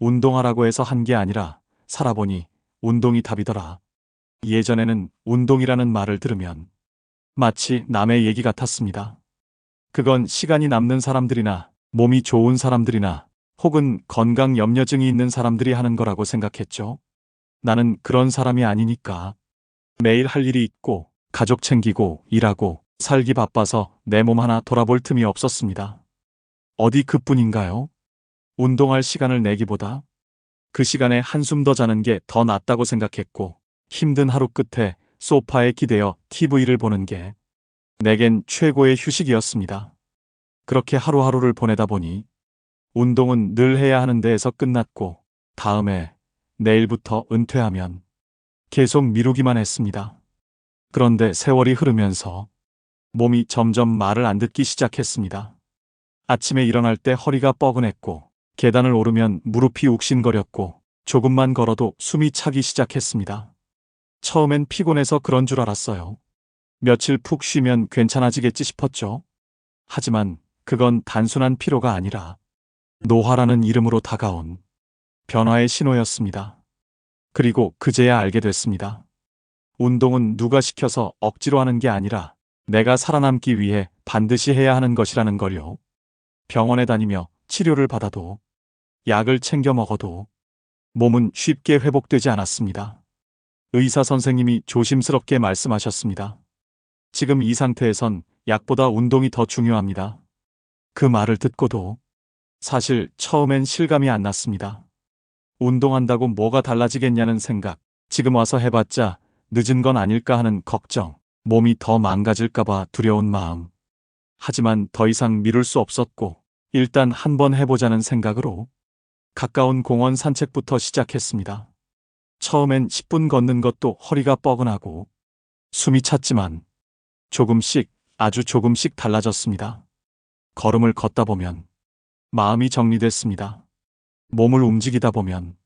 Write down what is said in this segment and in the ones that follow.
운동하라고 해서 한 게 아니라 살아보니 운동이 답이더라. 예전에는 운동이라는 말을 들으면 마치 남의 얘기 같았습니다. 그건 시간이 남는 사람들이나 몸이 좋은 사람들이나 혹은 건강 염려증이 있는 사람들이 하는 거라고 생각했죠. 나는 그런 사람이 아니니까 매일 할 일이 있고 가족 챙기고 일하고 살기 바빠서 내 몸 하나 돌아볼 틈이 없었습니다. 어디 그뿐인가요? 운동할 시간을 내기보다 그 시간에 한숨 더 자는 게 더 낫다고 생각했고 힘든 하루 끝에 소파에 기대어 TV를 보는 게 내겐 최고의 휴식이었습니다. 그렇게 하루하루를 보내다 보니 운동은 늘 해야 하는 데에서 끝났고 다음에 내일부터 은퇴하면 계속 미루기만 했습니다. 그런데 세월이 흐르면서 몸이 점점 말을 안 듣기 시작했습니다. 아침에 일어날 때 허리가 뻐근했고 계단을 오르면 무릎이 욱신거렸고 조금만 걸어도 숨이 차기 시작했습니다. 처음엔 피곤해서 그런 줄 알았어요. 며칠 푹 쉬면 괜찮아지겠지 싶었죠. 하지만 그건 단순한 피로가 아니라 노화라는 이름으로 다가온 변화의 신호였습니다. 그리고 그제야 알게 됐습니다. 운동은 누가 시켜서 억지로 하는 게 아니라 내가 살아남기 위해 반드시 해야 하는 것이라는 걸요. 병원에 다니며 치료를 받아도 약을 챙겨 먹어도 몸은 쉽게 회복되지 않았습니다. 의사 선생님이 조심스럽게 말씀하셨습니다. 지금 이 상태에선 약보다 운동이 더 중요합니다. 그 말을 듣고도 사실 처음엔 실감이 안 났습니다. 운동한다고 뭐가 달라지겠냐는 생각, 지금 와서 해봤자 늦은 건 아닐까 하는 걱정, 몸이 더 망가질까봐 두려운 마음. 하지만 더 이상 미룰 수 없었고, 일단 한번 해보자는 생각으로 가까운 공원 산책부터 시작했습니다. 처음엔 10분 걷는 것도 허리가 뻐근하고 숨이 찼지만 조금씩 아주 조금씩 달라졌습니다. 걸음을 걷다 보면 마음이 정리됐습니다. 몸을 움직이다 보면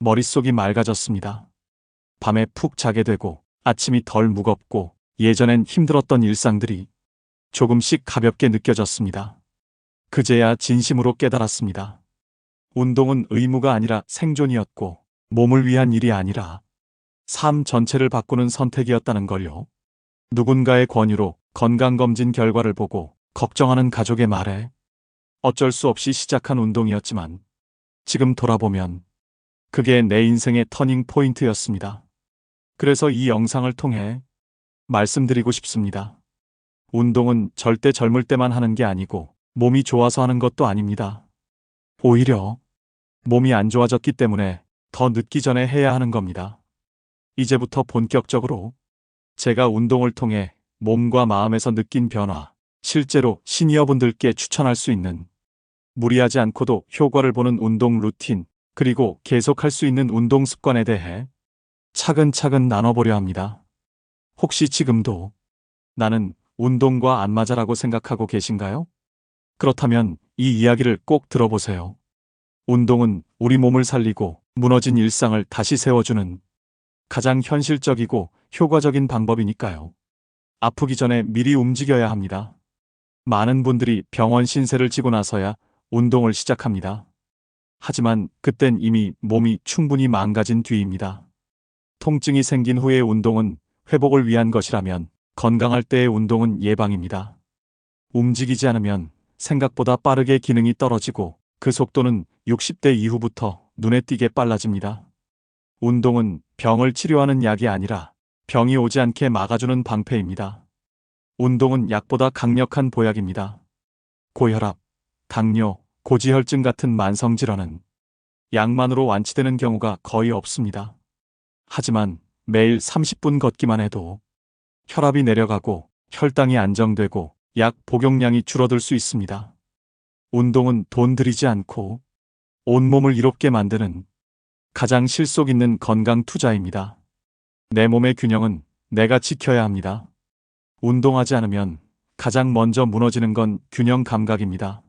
머릿속이 맑아졌습니다. 밤에 푹 자게 되고 아침이 덜 무겁고 예전엔 힘들었던 일상들이 조금씩 가볍게 느껴졌습니다. 그제야 진심으로 깨달았습니다. 운동은 의무가 아니라 생존이었고 몸을 위한 일이 아니라 삶 전체를 바꾸는 선택이었다는 걸요. 누군가의 권유로 건강검진 결과를 보고 걱정하는 가족의 말에 어쩔 수 없이 시작한 운동이었지만 지금 돌아보면 그게 내 인생의 터닝 포인트였습니다. 그래서 이 영상을 통해 말씀드리고 싶습니다. 운동은 절대 젊을 때만 하는 게 아니고 몸이 좋아서 하는 것도 아닙니다. 오히려 몸이 안 좋아졌기 때문에 더 늦기 전에 해야 하는 겁니다. 이제부터 본격적으로 제가 운동을 통해 몸과 마음에서 느낀 변화, 실제로 시니어분들께 추천할 수 있는 무리하지 않고도 효과를 보는 운동 루틴, 그리고 계속할 수 있는 운동 습관에 대해 차근차근 나눠보려 합니다. 혹시 지금도 나는 운동과 안 맞아라고 생각하고 계신가요? 그렇다면 이 이야기를 꼭 들어보세요. 운동은 우리 몸을 살리고 무너진 일상을 다시 세워주는 가장 현실적이고 효과적인 방법이니까요. 아프기 전에 미리 움직여야 합니다. 많은 분들이 병원 신세를 지고 나서야 운동을 시작합니다. 하지만 그땐 이미 몸이 충분히 망가진 뒤입니다. 통증이 생긴 후의 운동은 회복을 위한 것이라면 건강할 때의 운동은 예방입니다. 움직이지 않으면 생각보다 빠르게 기능이 떨어지고 그 속도는 60대 이후부터 눈에 띄게 빨라집니다. 운동은 병을 치료하는 약이 아니라 병이 오지 않게 막아주는 방패입니다. 운동은 약보다 강력한 보약입니다. 고혈압, 당뇨, 고지혈증 같은 만성 질환은 약만으로 완치되는 경우가 거의 없습니다. 하지만 매일 30분 걷기만 해도 혈압이 내려가고 혈당이 안정되고 약 복용량이 줄어들 수 있습니다. 운동은 돈 들이지 않고 온몸을 이롭게 만드는 가장 실속 있는 건강 투자입니다. 내 몸의 균형은 내가 지켜야 합니다. 운동하지 않으면 가장 먼저 무너지는 건 균형 감각입니다.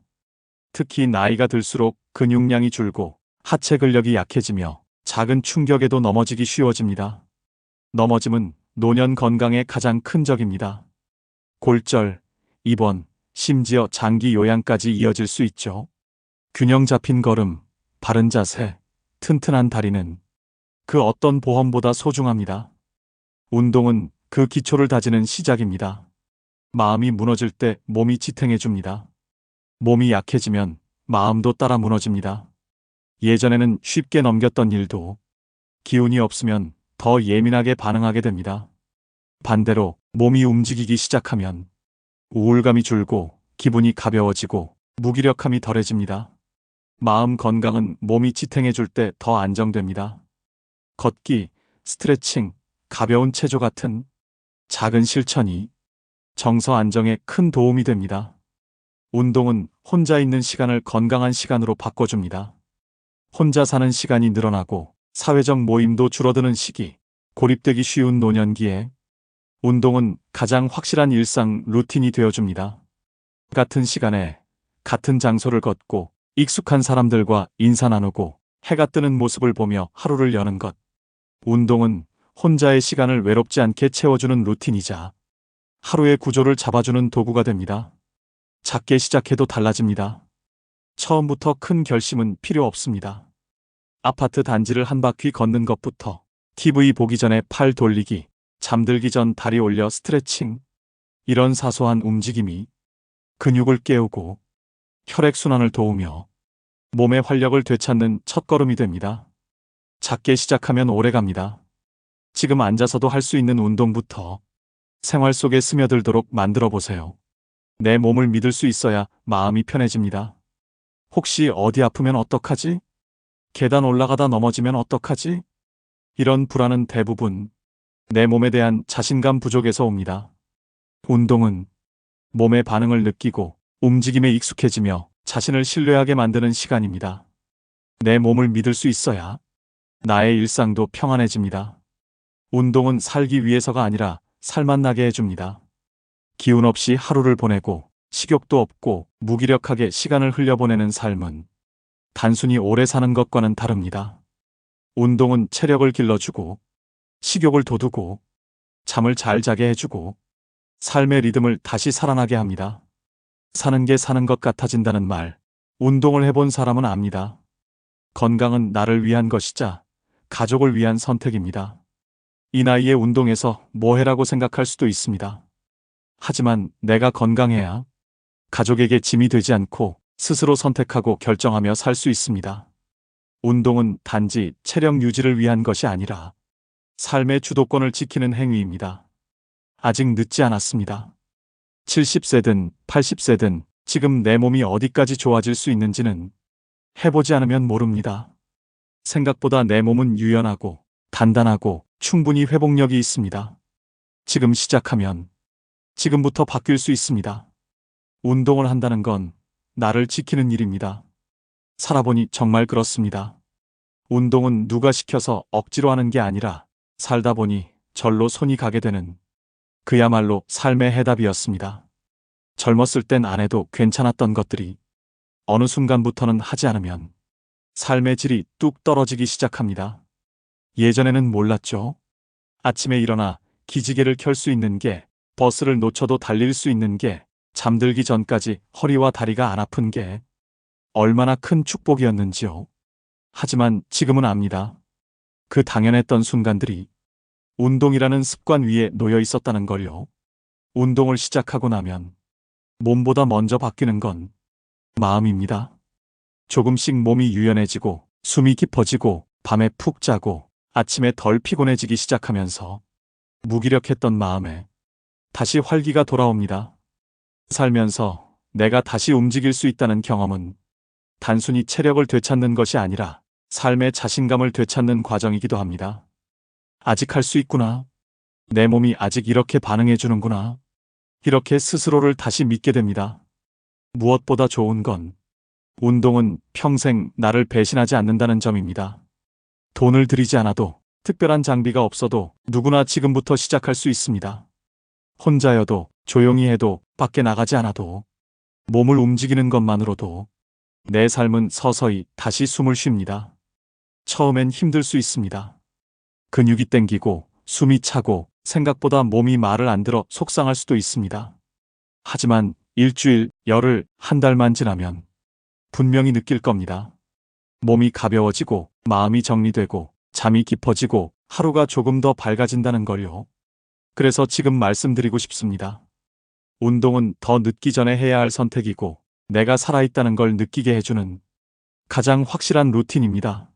특히 나이가 들수록 근육량이 줄고 하체 근력이 약해지며 작은 충격에도 넘어지기 쉬워집니다. 넘어짐은 노년 건강의 가장 큰 적입니다. 골절, 입원, 심지어 장기 요양까지 이어질 수 있죠. 균형 잡힌 걸음, 바른 자세, 튼튼한 다리는 그 어떤 보험보다 소중합니다. 운동은 그 기초를 다지는 시작입니다. 마음이 무너질 때 몸이 지탱해 줍니다. 몸이 약해지면 마음도 따라 무너집니다. 예전에는 쉽게 넘겼던 일도 기운이 없으면 더 예민하게 반응하게 됩니다. 반대로 몸이 움직이기 시작하면 우울감이 줄고 기분이 가벼워지고 무기력함이 덜해집니다. 마음 건강은 몸이 지탱해 줄 때 더 안정됩니다. 걷기, 스트레칭, 가벼운 체조 같은 작은 실천이 정서 안정에 큰 도움이 됩니다. 운동은 혼자 있는 시간을 건강한 시간으로 바꿔줍니다. 혼자 사는 시간이 늘어나고 사회적 모임도 줄어드는 시기, 고립되기 쉬운 노년기에 운동은 가장 확실한 일상 루틴이 되어줍니다. 같은 시간에 같은 장소를 걷고 익숙한 사람들과 인사 나누고 해가 뜨는 모습을 보며 하루를 여는 것. 운동은 혼자의 시간을 외롭지 않게 채워주는 루틴이자 하루의 구조를 잡아주는 도구가 됩니다. 작게 시작해도 달라집니다. 처음부터 큰 결심은 필요 없습니다. 아파트 단지를 한 바퀴 걷는 것부터 TV 보기 전에 팔 돌리기, 잠들기 전 다리 올려 스트레칭. 이런 사소한 움직임이 근육을 깨우고 혈액순환을 도우며 몸의 활력을 되찾는 첫걸음이 됩니다. 작게 시작하면 오래 갑니다. 지금 앉아서도 할 수 있는 운동부터 생활 속에 스며들도록 만들어 보세요. 내 몸을 믿을 수 있어야 마음이 편해집니다. 혹시 어디 아프면 어떡하지? 계단 올라가다 넘어지면 어떡하지? 이런 불안은 대부분 내 몸에 대한 자신감 부족에서 옵니다. 운동은 몸의 반응을 느끼고 움직임에 익숙해지며 자신을 신뢰하게 만드는 시간입니다. 내 몸을 믿을 수 있어야 나의 일상도 평안해집니다. 운동은 살기 위해서가 아니라 살만 나게 해줍니다. 기운 없이 하루를 보내고 식욕도 없고 무기력하게 시간을 흘려보내는 삶은 단순히 오래 사는 것과는 다릅니다. 운동은 체력을 길러주고 식욕을 돋우고 잠을 잘 자게 해주고 삶의 리듬을 다시 살아나게 합니다. 사는 게 사는 것 같아진다는 말, 운동을 해본 사람은 압니다. 건강은 나를 위한 것이자 가족을 위한 선택입니다. 이 나이에 운동해서 뭐 해라고 생각할 수도 있습니다. 하지만 내가 건강해야 가족에게 짐이 되지 않고 스스로 선택하고 결정하며 살 수 있습니다. 운동은 단지 체력 유지를 위한 것이 아니라 삶의 주도권을 지키는 행위입니다. 아직 늦지 않았습니다. 70세든 80세든 지금 내 몸이 어디까지 좋아질 수 있는지는 해보지 않으면 모릅니다. 생각보다 내 몸은 유연하고 단단하고 충분히 회복력이 있습니다. 지금 시작하면 지금부터 바뀔 수 있습니다. 운동을 한다는 건 나를 지키는 일입니다. 살아보니 정말 그렇습니다. 운동은 누가 시켜서 억지로 하는 게 아니라 살다 보니 절로 손이 가게 되는 그야말로 삶의 해답이었습니다. 젊었을 땐 안 해도 괜찮았던 것들이 어느 순간부터는 하지 않으면 삶의 질이 뚝 떨어지기 시작합니다. 예전에는 몰랐죠. 아침에 일어나 기지개를 켤 수 있는 게, 버스를 놓쳐도 달릴 수 있는 게, 잠들기 전까지 허리와 다리가 안 아픈 게 얼마나 큰 축복이었는지요. 하지만 지금은 압니다. 그 당연했던 순간들이 운동이라는 습관 위에 놓여 있었다는 걸요. 운동을 시작하고 나면 몸보다 먼저 바뀌는 건 마음입니다. 조금씩 몸이 유연해지고 숨이 깊어지고 밤에 푹 자고 아침에 덜 피곤해지기 시작하면서 무기력했던 마음에 다시 활기가 돌아옵니다. 살면서 내가 다시 움직일 수 있다는 경험은 단순히 체력을 되찾는 것이 아니라 삶의 자신감을 되찾는 과정이기도 합니다. 아직 할 수 있구나. 내 몸이 아직 이렇게 반응해 주는구나. 이렇게 스스로를 다시 믿게 됩니다. 무엇보다 좋은 건 운동은 평생 나를 배신하지 않는다는 점입니다. 돈을 들이지 않아도 특별한 장비가 없어도 누구나 지금부터 시작할 수 있습니다. 혼자여도 조용히 해도 밖에 나가지 않아도 몸을 움직이는 것만으로도 내 삶은 서서히 다시 숨을 쉽니다. 처음엔 힘들 수 있습니다. 근육이 땡기고 숨이 차고 생각보다 몸이 말을 안 들어 속상할 수도 있습니다. 하지만 일주일, 열흘, 한 달만 지나면 분명히 느낄 겁니다. 몸이 가벼워지고 마음이 정리되고 잠이 깊어지고 하루가 조금 더 밝아진다는 걸요. 그래서 지금 말씀드리고 싶습니다. 운동은 더 늦기 전에 해야 할 선택이고 내가 살아있다는 걸 느끼게 해주는 가장 확실한 루틴입니다.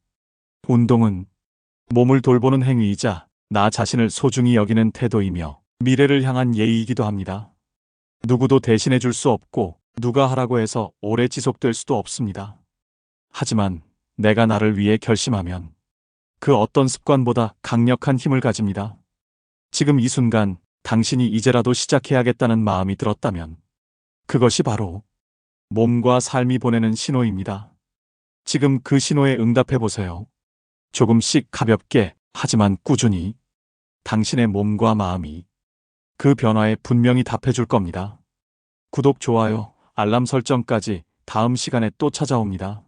운동은 몸을 돌보는 행위이자 나 자신을 소중히 여기는 태도이며 미래를 향한 예의이기도 합니다. 누구도 대신해 줄 수 없고 누가 하라고 해서 오래 지속될 수도 없습니다. 하지만 내가 나를 위해 결심하면 그 어떤 습관보다 강력한 힘을 가집니다. 지금 이 순간 당신이 이제라도 시작해야겠다는 마음이 들었다면 그것이 바로 몸과 삶이 보내는 신호입니다. 지금 그 신호에 응답해 보세요. 조금씩 가볍게 하지만 꾸준히 당신의 몸과 마음이 그 변화에 분명히 답해 줄 겁니다. 구독, 좋아요, 알람 설정까지 다음 시간에 또 찾아옵니다.